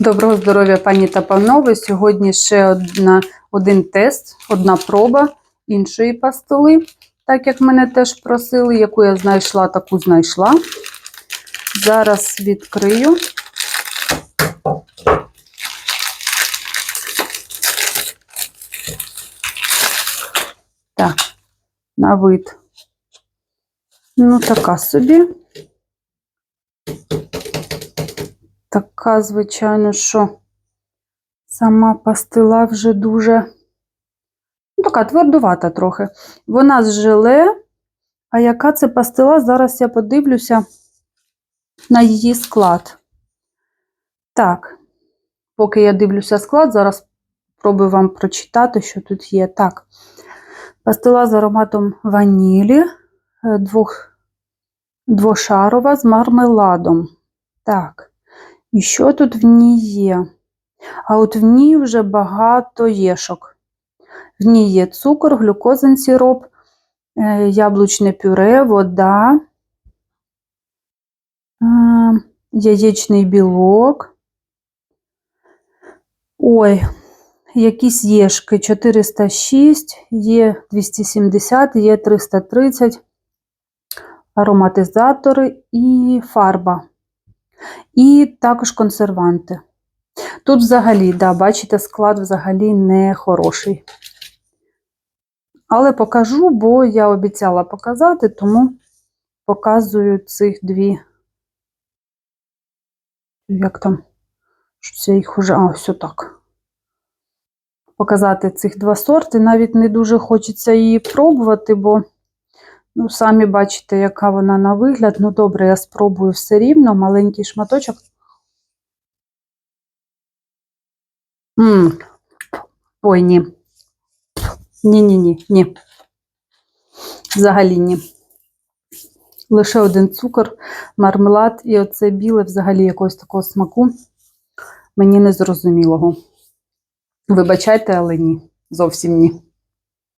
Доброго здоров'я, пані та панове. Сьогодні ще одна, один тест, одна проба іншої пастили, так як мене теж просили, яку я знайшла, таку знайшла. Зараз відкрию. Так, на вид. Ну, така собі. Така, звичайно, що сама пастила вже дуже ну, така твердувата трохи. Вона з желе. А яка це пастила? Зараз я подивлюся на її склад. Так, поки я дивлюся склад, зараз спробую вам прочитати, що тут є. Так, пастила з ароматом ванілі, е, двох, двошарова з мармеладом. Так. І що тут в ній є? А от в ній вже багато єшок. В ній є цукор, глюкозин сироп, е, яблучне пюре, вода, е, яєчний білок. Ой, якісь єшки 406, є 270, є 330, ароматизатори і фарба. І також консерванти. Тут взагалі, да, бачите, склад взагалі не хороший. Але покажу, бо я обіцяла показати, тому показую цих дві. Як там? Щось я їх уже. А, ось так. Показати цих два сорти. Навіть не дуже хочеться її пробувати, бо. Ну, самі бачите, яка вона на вигляд. Ну, добре, я спробую все рівно, маленький шматочок. М -м. Ой, ні. Ні-ні-ні, ні. Взагалі ні. Лише один цукор, мармелад і оце біле взагалі якогось такого смаку. Мені незрозумілого. Вибачайте, але ні. Зовсім ні.